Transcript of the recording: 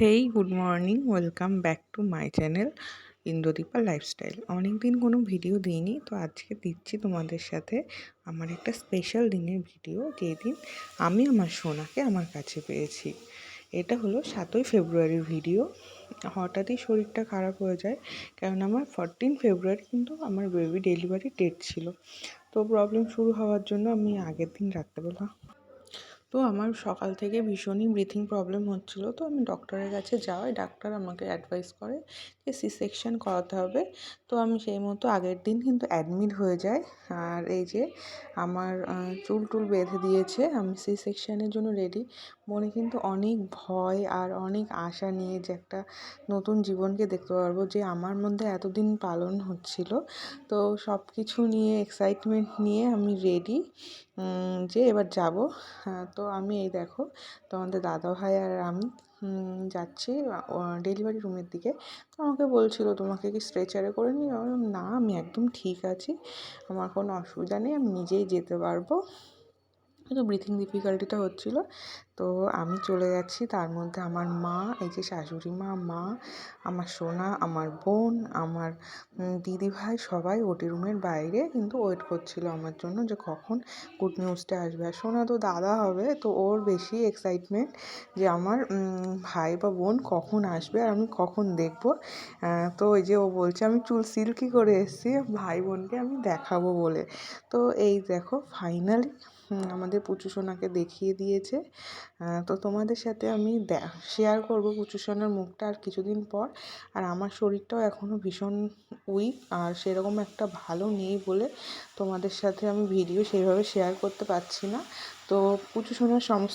Hey good morning welcome back to my channel Indradipa lifestyle অনেক দিন কোনো video দিইনি, তো আজকে দিচ্ছি তোমাদের সাথে আমার একটা স্পেশাল দিনের ভিডিও যেই দিন আমি আমার সোনাকে আমার কাছে পেয়েছি। এটা হলো সাতই ফেব্রুয়ারির ভিডিও হঠাৎই শরীরটা খারাপ হয়ে যায়, কারণ আমার ফরটিন ফেব্রুয়ারি কিন্তু আমার বেবি ডেলিভারি ডেট ছিল। তো প্রবলেম শুরু হওয়ার জন্য আমি আগের দিন রাত্রেবেলা তো আমার সকাল থেকে ভীষণই ব্রিথিং প্রবলেম হচ্ছিল। তো আমি ডক্টরের কাছে যাওয়াই ডাক্তার আমাকে অ্যাডভাইস করে যে সি সেকশন করাতে হবে। তো আমি সেই মতো আগের দিন কিন্তু অ্যাডমিট হয়ে যাই। আর এই যে আমার চুল টুল বেঁধে দিয়েছে, আমি সি সেকশানের জন্য রেডি মনে কিন্তু অনেক ভয় আর অনেক আশা নিয়ে যে একটা নতুন জীবনকে দেখতে পারব যে আমার মধ্যে এতদিন পালন হচ্ছিল। তো সব কিছু নিয়ে এক্সাইটমেন্ট নিয়ে আমি রেডি যে এবার যাব। তো আমি এই দেখো, তোমাদের দাদাভাই আর আমি যাচ্ছি ডেলিভারি রুমের দিকে। তো আমাকে বলছিল, তোমাকে কি স্ট্রেচারে করে নিয়ে না, আমি একদম ঠিক আছি। আমার কোনো অসুবিধা নেই, আমি নিজেই যেতে পারব। কিন্তু ব্রিথিং ডিফিকাল্টিটা হচ্ছিল। তো আমি চলে যাচ্ছি, তার মধ্যে আমার মা, এই যে শাশুড়ি মা মা, আমার সোনা, আমার বোন, আমার দিদি ভাই সবাই ওটি রুমের বাইরে কিন্তু ওয়েট করছিল আমার জন্য যে কখন গুড নিউজটা আসবে। আর সোনা তো দাদা হবে, তো ওর বেশি এক্সাইটমেন্ট যে আমার ভাই বা বোন কখন আসবে আর আমি কখন দেখব। তো ওই যে ও বলছে, আমি চুল সিল্কি করে এসেছি, ভাই বোনকে আমি দেখাবো বলে। তো এই দেখো ফাইনালি আমাদের পুচু সোনাকে দেখিয়ে দিয়েছে। তো তোমাদের সাথে আমি শেয়ার করব পুচু সোনার মুখটা আর কিছুদিন পর। আর আমার শরীরটাও এখনও ভীষণ উইক আর সেরকম একটা ভালো নেই বলে তোমাদের সাথে আমি ভিডিও সেইভাবে শেয়ার করতে পারছি না। তো পুচু সোনার সমস্ত